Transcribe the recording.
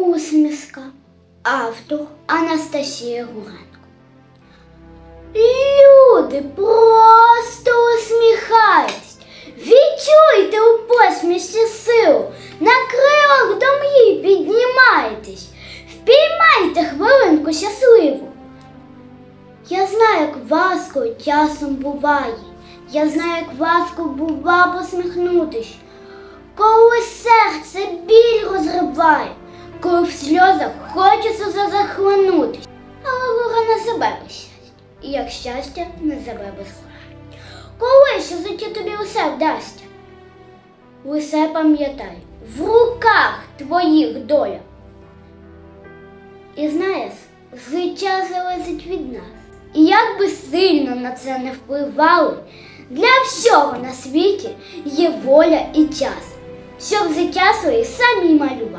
усмішка. Автор Анастасія Гуренко. Люди, просто усміхайтесь. Відчуйте у посмішці силу. На крилах до мрій піднімайтесь. Впіймайте хвилинку щасливу. Я знаю, як важко часом буває. Я знаю, як важко бува посміхнутись. Коли серце біль розриває, коли в сльозах хочеться захлинутись. Але гора не себе без. І як щастя не себе без. Коли ще життя тобі усе вдасться? Усе пам'ятай, в руках твоїх доля. І знаєш, життя залежить від нас. І як би сильно на це не впливали, для всього на світі є воля і час, щоб життя своє самі малювали.